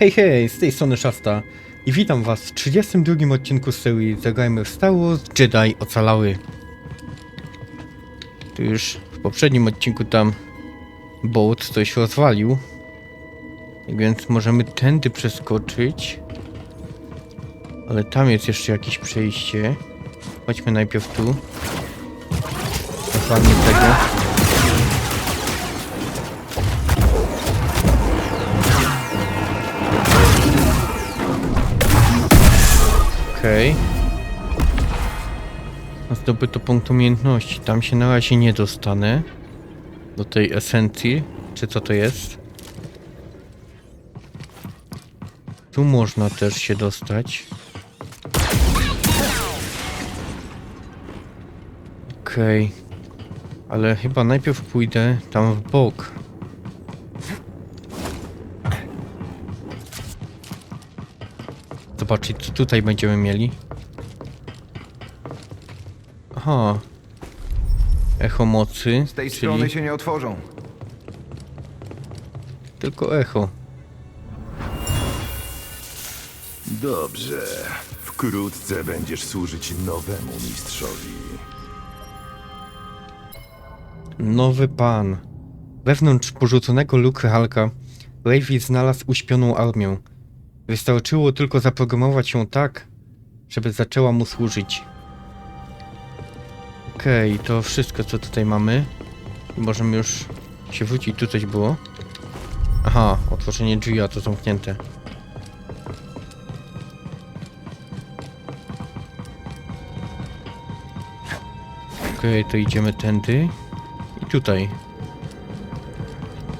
Hej, hej, z tej strony Szasta i witam was w 32 odcinku serii Zagrajmy w Star Jedi Ocalały. Tu już w poprzednim odcinku tam Bolt coś rozwalił. Więc możemy tędy przeskoczyć. Ale tam jest jeszcze jakieś przejście. Chodźmy najpierw tu. Rozwalmy tego. Okej. Okay. Zdobyto punkt umiejętności. Tam się na razie nie dostanę. Do tej esencji. Czy co to jest? Tu można też się dostać. Okej. Okay. Ale chyba najpierw pójdę tam w bok. Zobaczyć, co tutaj będziemy mieli. Aha. Echo mocy. Z tej czyli strony się nie otworzą. tylko echo. Dobrze. Wkrótce będziesz służyć nowemu mistrzowi. Nowy pan. Wewnątrz porzuconego Luke Halka Levi znalazł uśpioną armię. Wystarczyło tylko zaprogramować ją tak, żeby zaczęła mu służyć. Okej, to wszystko co tutaj mamy. Możemy już się wrócić, tu coś było. Aha, otworzenie drzwi, a to zamknięte. Okej, to idziemy tędy. I tutaj.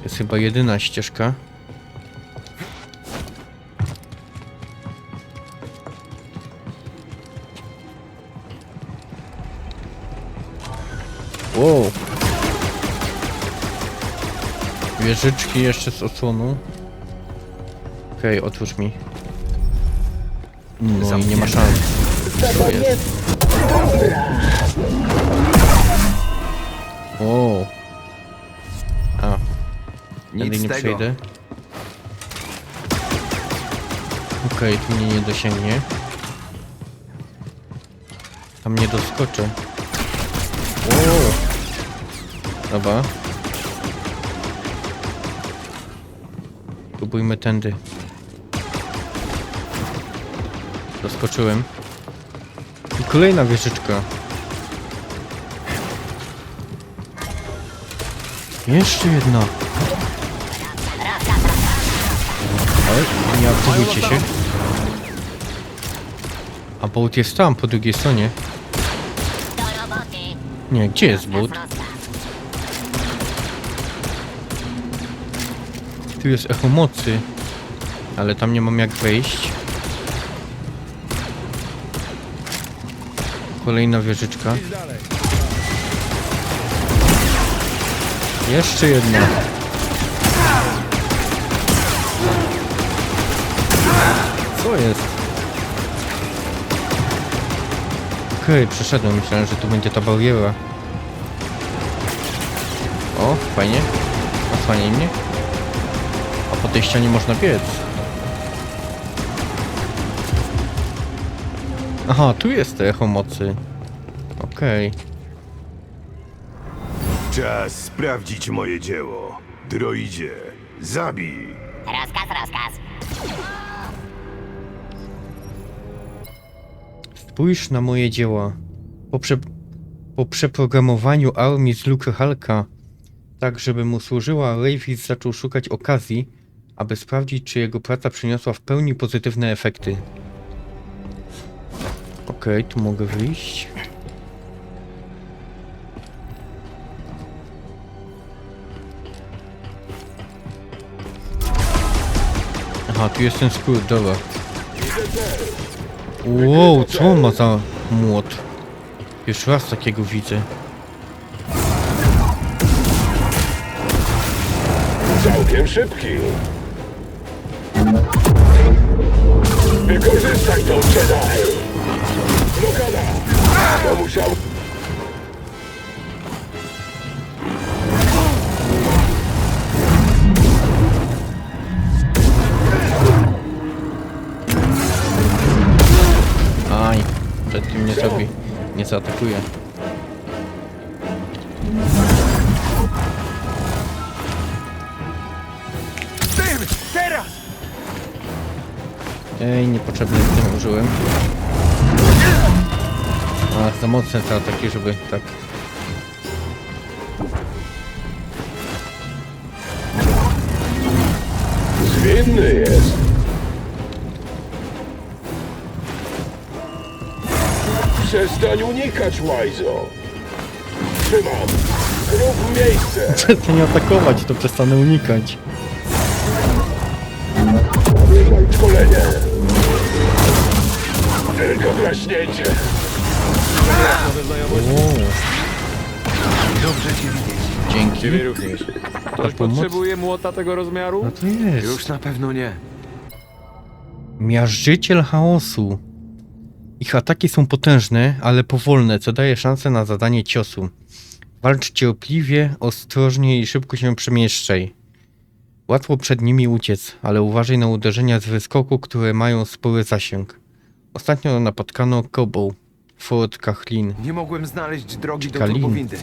Jest chyba jedyna ścieżka. Wieżyczki jeszcze z osłonu. Okej, okay, otwórz mi. No i nie ma szans. Co jest? O. A. Nic Tędy nie tego. przejdę. Okej, tu mnie nie dosięgnie. Tam nie doskoczę. O. Dobra. Próbujmy tędy. Doskoczyłem. I kolejna wieżyczka. Jeszcze jedna. Ale nie aktywujcie się. A boat jest tam, po drugiej stronie. Nie, gdzie jest boat? Tu jest echo mocy. Ale tam nie mam jak wejść. Kolejna wieżyczka. Jeszcze jedna. Co jest? Okej, przeszedłem. Myślałem, że tu będzie ta bariera. O, fajnie. Osłaniaj mnie. Tej ścianie można biec. Aha, tu jest to echo mocy. Okej. Czas sprawdzić moje dzieło. Droidzie, zabij. Rozkaz, rozkaz. Spójrz na moje dzieła. Po, prze... po przeprogramowaniu armii z Luke Halka, tak żeby mu służyła, Rayvis zaczął szukać okazji, aby sprawdzić, czy jego praca przyniosła w pełni pozytywne efekty. Okej, tu mogę wyjść. Aha, tu jest ten skrót, dobra. Wow, co on ma za młot? Jeszcze raz takiego widzę. Całkiem szybki. Wykorzystaj tą Jedi! Blokada! To musiał... Aj, przed kim nie zrobi, nie zaatakuje. Ej, niepotrzebnie tym użyłem. A, za mocne te ataki, żeby tak... Zwinny jest. Przestań unikać, Łajzo. Trzymam. Rób miejsce. Przestań atakować, to przestanę unikać. Szkolenie. Tylko draśnięcie. Wow, Dobrze cię widzieć. dzięki. Ciebie również. Ktoś pomoc? potrzebuje młota tego rozmiaru? No to jest. Już na pewno nie. Miażdżyciel chaosu. Ich ataki są potężne, ale powolne, co daje szansę na zadanie ciosu. Walcz cierpliwie, ostrożnie i szybko się przemieszczaj. Łatwo przed nimi uciec, ale uważaj na uderzenia z wyskoku, które mają spory zasięg. Ostatnio napotkano Koboł, Fort Kachlin. Nie mogłem znaleźć drogi do Kalin. turbowindy.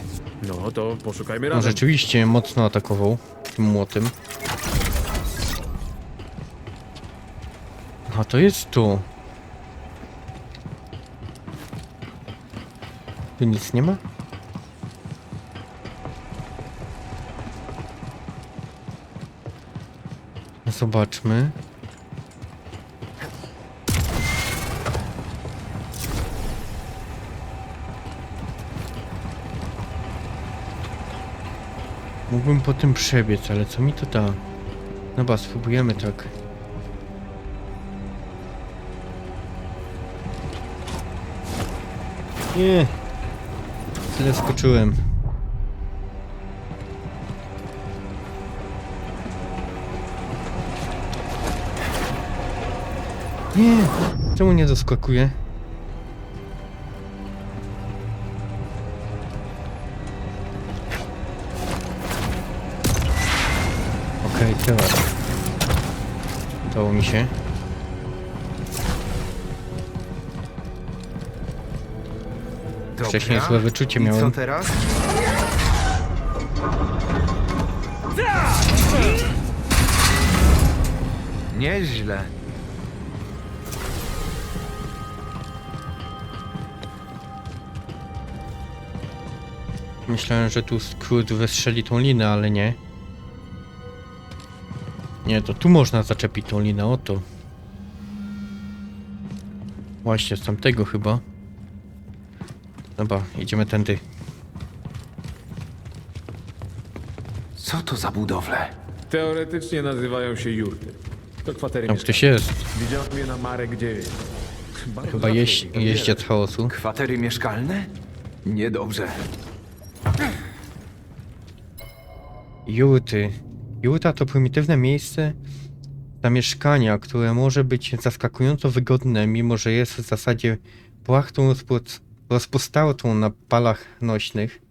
No to poszukajmy razem. rzeczywiście mocno atakował tym młotem. A to jest to. Tu nic nie ma? Zobaczmy. Mógłbym po tym przebiec, ale co mi to da? Dobra, spróbujemy tak. Nie. Tyle skoczyłem. Nie. Czemu nie doskakuje? Okej, teraz. Udało mi się. Wcześniej złe wyczucie I co miałem. teraz? Nieźle. Myślałem, że tu skrót wystrzeli tą linę, ale nie. Nie, to tu można zaczepić tą linę, oto. Właśnie, z tamtego chyba. Dobra, idziemy tędy. Co to za budowle? Teoretycznie nazywają się jurty. To kwatery Tam ktoś jest. Widziałem je na Marek 9. Bardzo Chyba rzadko jeź, ich tam wiele. jeździec chaosu. Kwatery mieszkalne? Niedobrze. Jurty. Jurta to prymitywne miejsce zamieszkania, które może być zaskakująco wygodne, mimo że jest w zasadzie płachtą rozpo- rozpostartą na palach nośnych.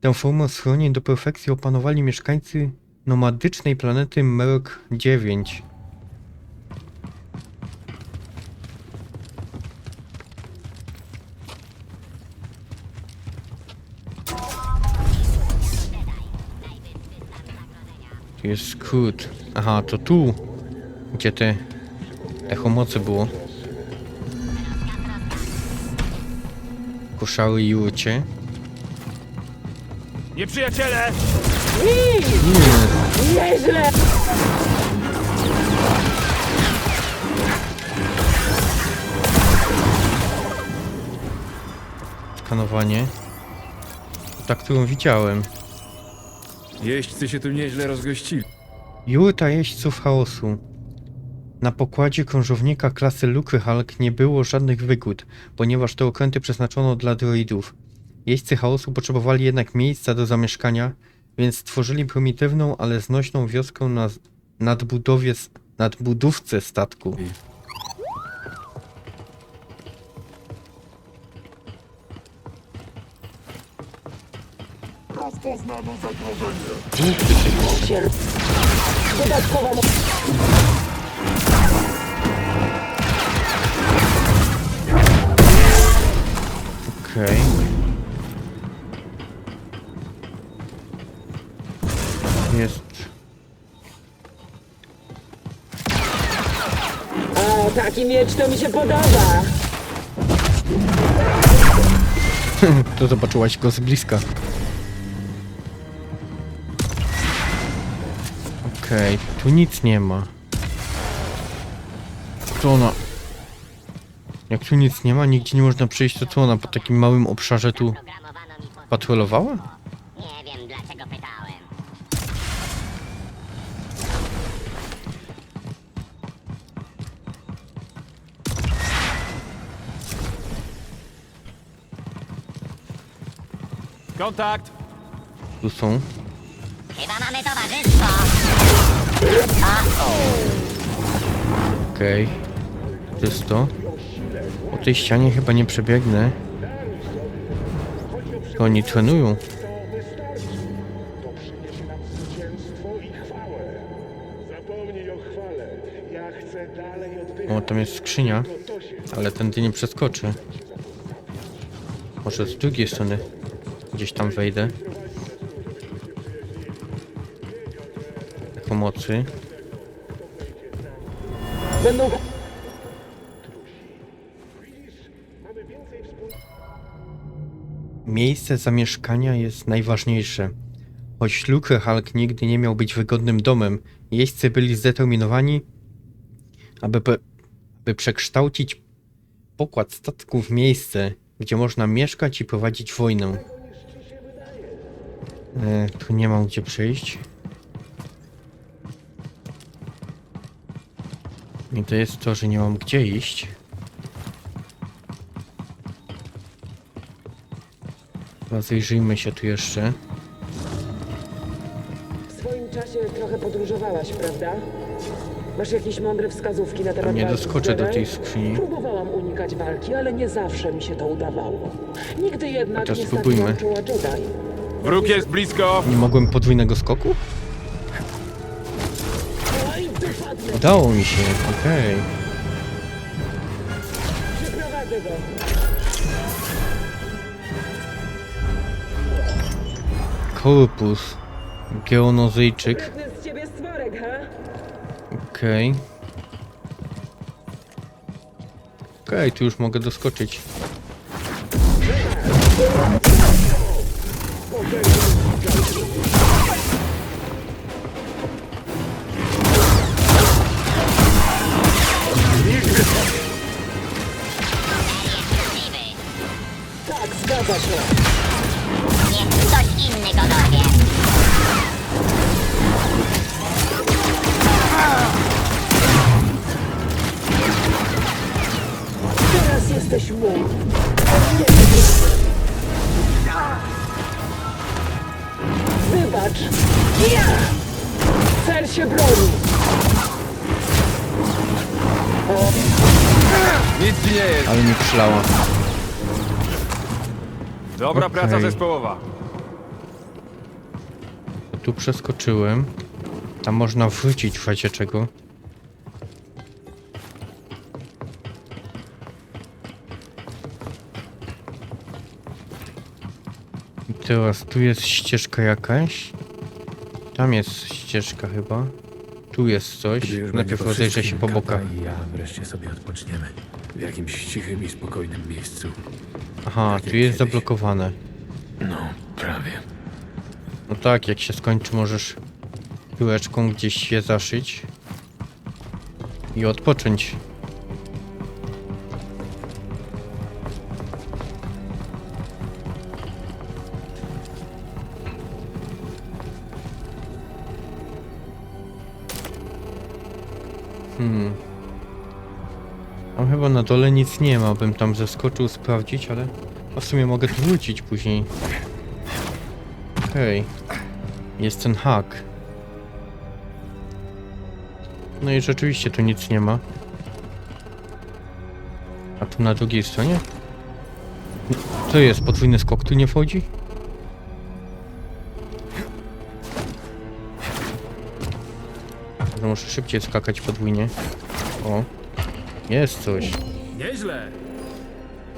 Tę formę schronień do perfekcji opanowali mieszkańcy nomadycznej planety Merok 9. jest skrót. Aha, to tu, gdzie te echo mocy było. Koszały Jurcie. Nieprzyjaciele! Skanowanie. Ta, którą widziałem. Jeźdźcy się tu nieźle rozgościli. Jurta jeźdźców chaosu. Na pokładzie krążownika klasy Lukry Hulk nie było żadnych wygód, ponieważ te okręty przeznaczono dla droidów. Jeźdźcy chaosu potrzebowali jednak miejsca do zamieszkania, więc stworzyli prymitywną, ale znośną wioskę na nadbudowie, nadbudówce statku. Rozpoznano zagrożenie. Okej. Jest. O, taki miecz to mi się podoba. To zobaczyłaś go z bliska. Okej, tu nic nie ma. Co ona? Jak tu nic nie ma, nigdzie nie można przejść, to co ona po takim małym obszarze tu patrolowała? Nie wiem dlaczego pytałem. Kontakt! Tu są. Chyba mamy towarzystwo. Okej. Czysto. Po tej ścianie chyba nie przebiegnę. To oni trenują. To o tam jest skrzynia. Ale tędy nie przeskoczy. Może z drugiej strony gdzieś tam wejdę. Pomocy. Będą... Miejsce zamieszkania jest najważniejsze. Choć Luke Hulk nigdy nie miał być wygodnym domem, jeźdźcy byli zdeterminowani, aby, aby przekształcić pokład statku w miejsce, gdzie można mieszkać i prowadzić wojnę. E, tu nie mam gdzie przejść. I to jest to, że nie mam gdzie iść. Rozejrzyjmy się tu jeszcze. W swoim czasie trochę podróżowałaś, prawda? Masz jakieś mądre wskazówki na temat Nie walki doskoczę do tej skrzyni. Próbowałam unikać walki, ale nie zawsze mi się to udawało. Nigdy jednak Chociaż nie spróbujmy. stawiłam czoła Jedi. Wróg jest blisko! Nie mogłem podwójnego skoku? Udało mi się, okej. Go! Korpus. Geonozyjczyk. Stworek, ha? Okej. Okej, tu już mogę doskoczyć. Tak, zgadza się. Niech ktoś inny go dorwie. Teraz jesteś mój. Wybacz. Ja! Cel się broni. Nic ci nie jest! Ale mi przylała. Dobra Okej. praca zespołowa. Tu przeskoczyłem. Tam można wrócić w razie czego. I teraz tu jest ścieżka jakaś. Tam jest ścieżka chyba. Tu jest coś. Gdy już będzie Najpierw po rozejrzę się po bokach. i ja wreszcie sobie odpoczniemy. W jakimś cichym i spokojnym miejscu. Aha, tak tu jak jest kiedyś. zablokowane. No, prawie. No tak, jak się skończy, możesz piłeczką gdzieś się zaszyć i odpocząć. Hmm. Tam chyba na dole nic nie ma, bym tam zeskoczył sprawdzić, ale a w sumie mogę tu wrócić później. Okej. Jest ten hak. No i rzeczywiście tu nic nie ma. A tu na drugiej stronie? Co jest? Podwójny skok tu nie wchodzi? Muszę szybciej skakać podwójnie. O. Jest coś. Nieźle.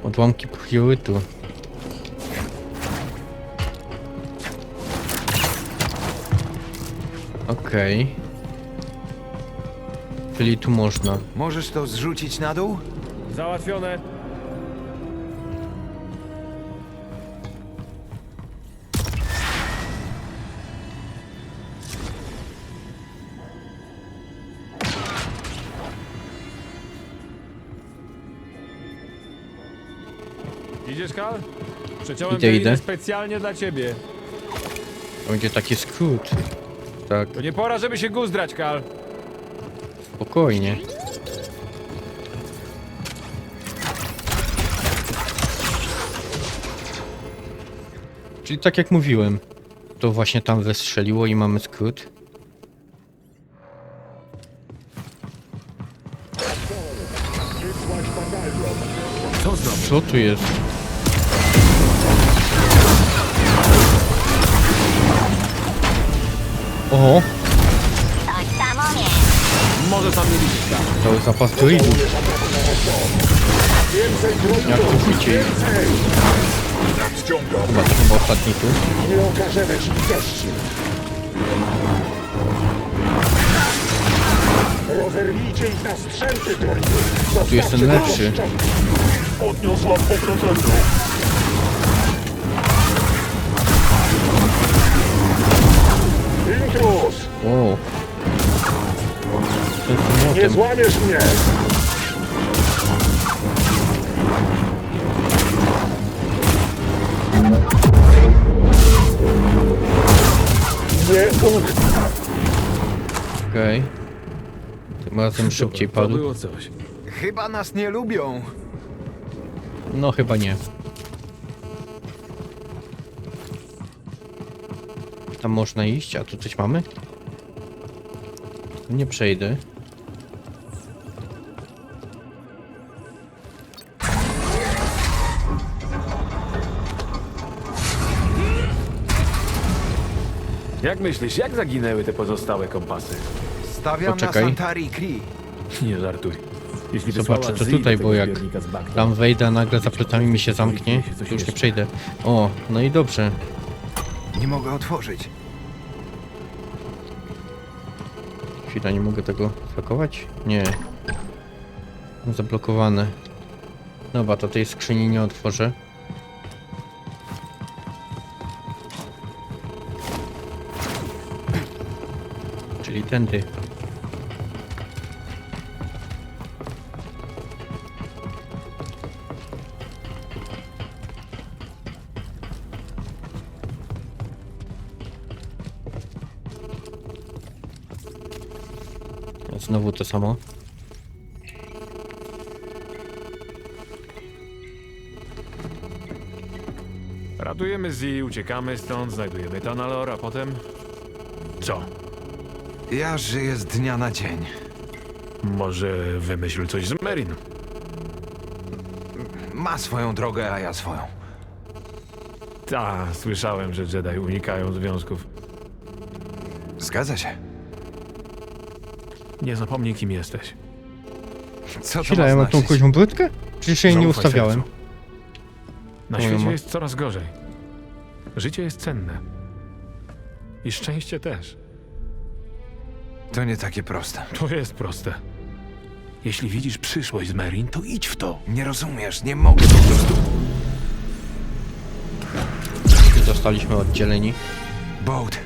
Odłamki priorytu. Okej. Okay. Czyli tu można. Możesz to zrzucić na dół? Załatwione. Idziesz, Kal? Przeciąłem Idę, idę. specjalnie dla ciebie. To będzie taki skrót. Tak, To nie pora, żeby się guzdrać, Kal. spokojnie. Czyli tak jak mówiłem, to właśnie tam wystrzeliło i mamy skrót. Co tu jest? Oho, tam. Może sam nie widzisz, Kal. cały zapas druidów. Jak tu szybciej. Chyba to chyba ostatni tu. Nie okażemy ci litości. Rozerwijcie ich na strzępy. Tu jest ten lepszy. Odniosłam poproszenie. Intruz! Z Nie złamiesz mnie! Nie. Okej. Tym razem szybciej To padł. było coś. Chyba nas nie lubią. No chyba nie. Tam można iść, a tu coś mamy? Nie przejdę. Jak myślisz, jak zaginęły te pozostałe kompasy? Stawiam Poczekaj. na Santari Kree. Nie żartuj. Jeśli Zobaczę, to Zee tutaj, tego bo jak zbiornika z bagnem, Tam wejdę, nagle za plecami mi się zamknie, to już nie przejdę. O, no i dobrze. Nie mogę otworzyć. Chwila, nie mogę tego zakować? Nie. Zablokowane. Dobra, to tej skrzyni nie otworzę. Czyli tędy. Znowu to samo. Ratujemy Zee, uciekamy stąd, znajdujemy Tanalor, a potem... Co? Ja żyję z dnia na dzień. Może wymyśl coś z Merin? Ma swoją drogę, a ja swoją. Ta, słyszałem, że Jedi unikają związków. Zgadza się. Nie zapomnij, kim jesteś. Co to Chwila, ma ja mam tą znaczyć? kozią brudkę? Przecież jej nie Zaufaj ustawiałem. sercu. Na Moja świecie ma- jest coraz gorzej. Życie jest cenne. I szczęście też. To nie takie proste. To jest proste. Jeśli widzisz przyszłość z Merin, to idź w to. Nie rozumiesz, nie mogę po prostu. Zostaliśmy oddzieleni. Boat.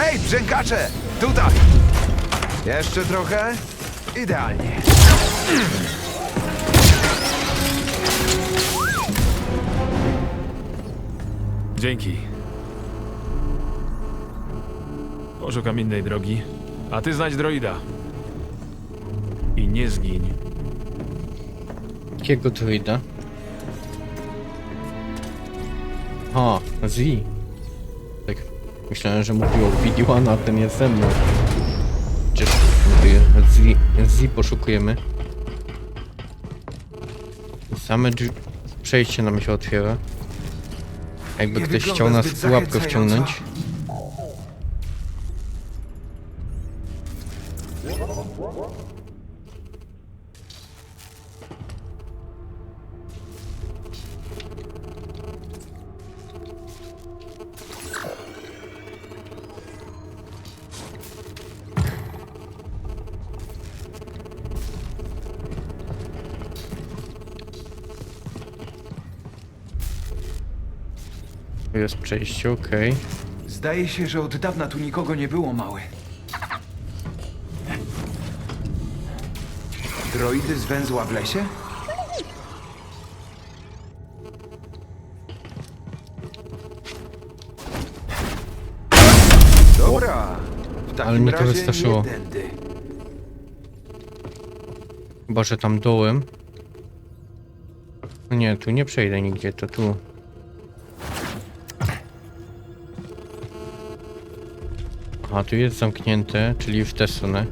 Ej, brzękacze! Tutaj! Jeszcze trochę? Idealnie. Dzięki. Poszukam innej drogi, a ty znajdź droida. I nie zgiń. Jakiego druida? A, Z. Myślałem, że mówił o Widiwana, a ten jest ze mną. Mówię, Z, poszukujemy. Same drzwi... Przejście nam się otwiera. Jakby ktoś chciał nas w pułapkę wciągnąć. Przejście, okej. Zdaje się, że od dawna tu nikogo nie było, mały. Droidy z węzła w lesie? Dobra. W takim Ale mnie to razie wystraszyło. nie tędy. Chyba, że tam dołem. No nie, tu nie przejdę nigdzie, to tu. Aha, tu jest zamknięte, czyli w tę stronę.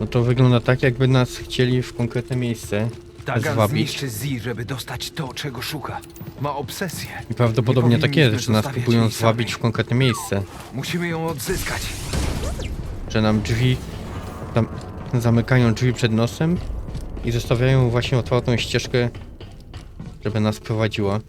No to wygląda tak, jakby nas chcieli w konkretne miejsce Dagan zwabić. zniszczy Z, żeby dostać to, czego szuka. Ma obsesję. I prawdopodobnie Nie tak jest, że nas zostawiać próbują jej zwabić samej. w konkretne miejsce. Musimy ją odzyskać. Że nam drzwi... Tam, zamykają drzwi przed nosem i zostawiają właśnie otwartą ścieżkę, żeby nas prowadziła.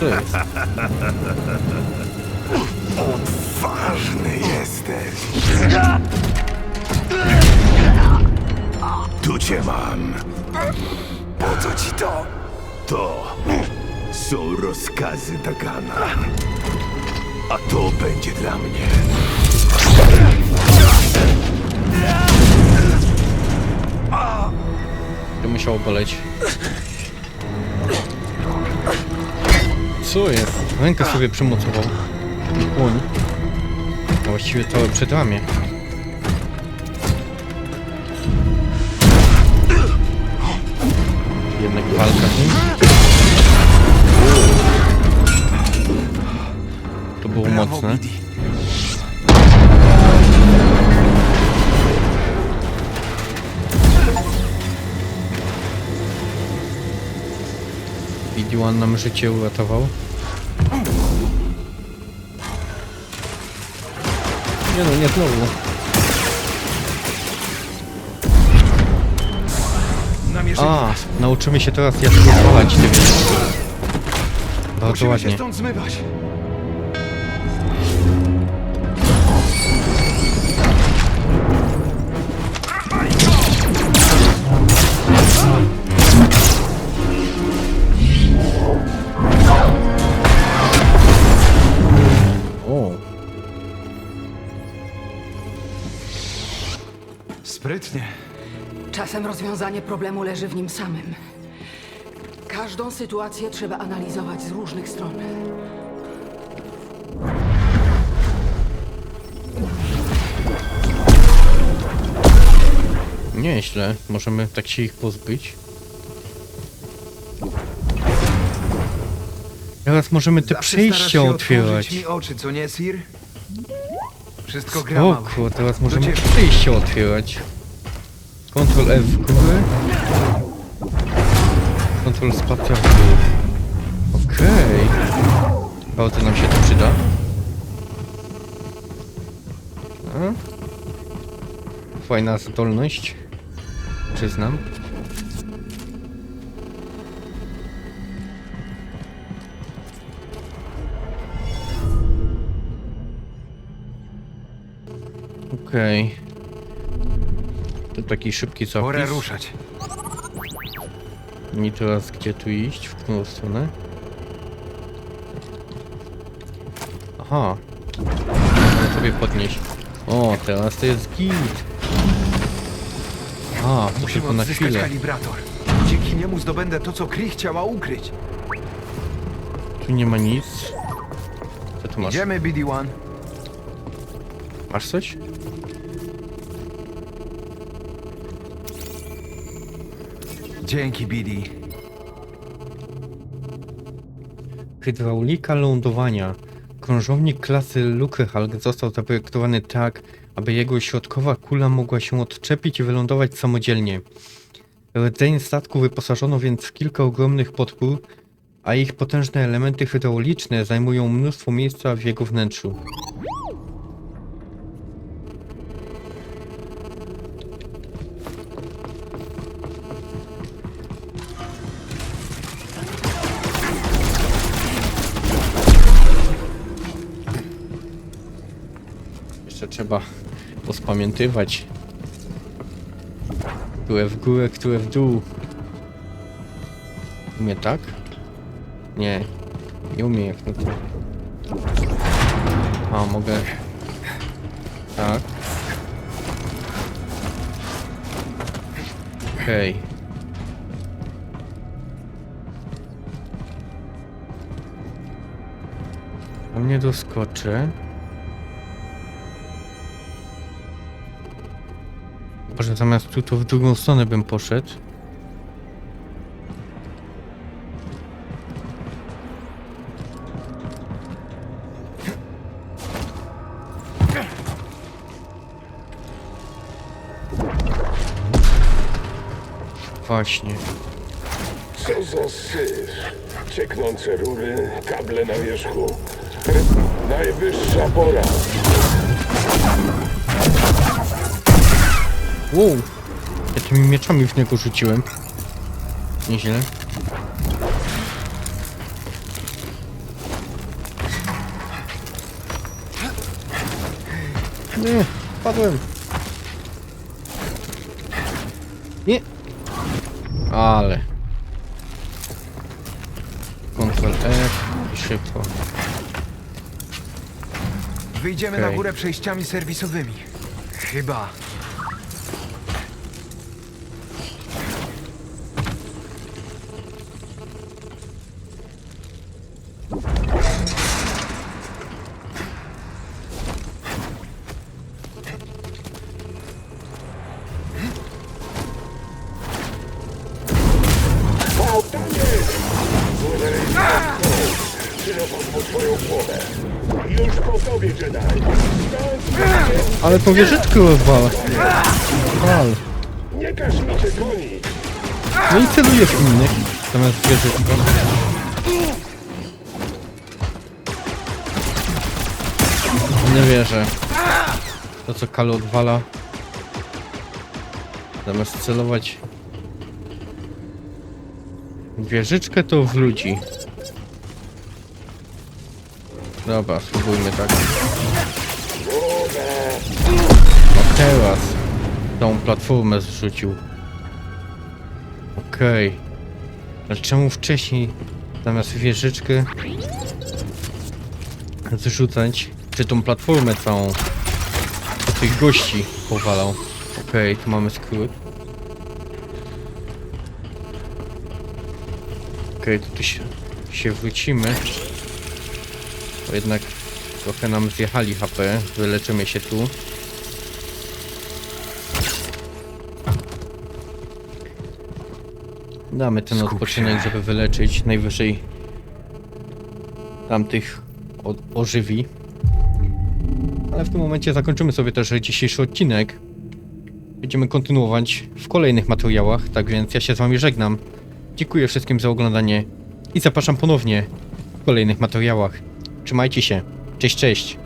Co jest? Ważny jesteś. Tu cię mam. Po co ci to? To są rozkazy Dagana. A to będzie dla mnie. To musiało boleć. Co jest? Rękę sobie przymocował. Dłoń. A właściwie całe przedramię. Jednak walka z nim. To było mocne. Bidi. Bidiwan nam życie uratował. Nie no, nie znowu. A, nauczymy się teraz jak te wielkie. Bardzo Musimy się ładnie. stąd zmywać. Czasem rozwiązanie problemu leży w nim samym. Każdą sytuację trzeba analizować z różnych stron. nieźle. Możemy tak się ich pozbyć. Teraz możemy te Zawsze starasz przejścia się otwierać. mi oczy, co nie, Sir? Wszystko gra. Spoko, teraz możemy ciebie. przejścia otwierać. Ctrl F w. Ctrl spacja w dół. Okej. Bardzo nam się to przyda. Fajna zdolność. Przyznam. Okej. To taki szybki Pora zapis. ruszać. I teraz gdzie tu iść? W którą stronę? Aha. Można sobie podnieść. O, teraz to jest git. A, to Musimy tylko na odzyskać chwilę. kalibrator. Dzięki niemu zdobędę to, co Kri chciała ukryć. Tu nie ma nic. Co tu masz? Idziemy, BD-1. Masz coś? Dzięki, BD. Hydraulika lądowania. Krążownik klasy Luckyhulk został zaprojektowany tak, aby jego środkowa kula mogła się odczepić i wylądować samodzielnie. Rdzeń statku wyposażono więc w kilka ogromnych podpór, a ich potężne elementy hydrauliczne zajmują mnóstwo miejsca w jego wnętrzu. Trzeba pospamiętywać. Które w górę, które w dół. Umie tak? Nie. Nie umie jak to. A, mogę... Tak. Okej. On nie doskoczy. Może zamiast tu, to w drugą stronę bym poszedł. Właśnie. Co za syf. Cieknące rury, kable na wierzchu. Najwyższa pora. Wow! Ja tymi mieczami w niego rzuciłem. Nieźle. Nie, padłem. Nie. Ale. Ctrl F i szybko. Wyjdziemy Okej. na górę przejściami serwisowymi. Chyba. Ale to wieżyczkę rozwala. Wal. nie każ mi gonić. No i celuję w innych. Zamiast wieżyczką. Nie wierzę. To co Kalu odwala. Zamiast celować wieżyczkę to w ludzi. Dobra, spróbujmy tak. Teraz tą platformę zrzucił. Okej. Ale czemu wcześniej zamiast wieżyczkę zrzucać, czy tą platformę całą do tych gości powalał? Okej, tu mamy skrót. Okej, tu się, się wrócimy. Bo jednak trochę nam zjechali HP. Wyleczymy się tu. Damy ten Skup odpoczynek, się. żeby wyleczyć najwyżej tamtych o- ożywi. Ale w tym momencie zakończymy sobie też dzisiejszy odcinek. Będziemy kontynuować w kolejnych materiałach, tak więc ja się z wami żegnam. Dziękuję wszystkim za oglądanie i zapraszam ponownie w kolejnych materiałach. Trzymajcie się. Cześć, cześć.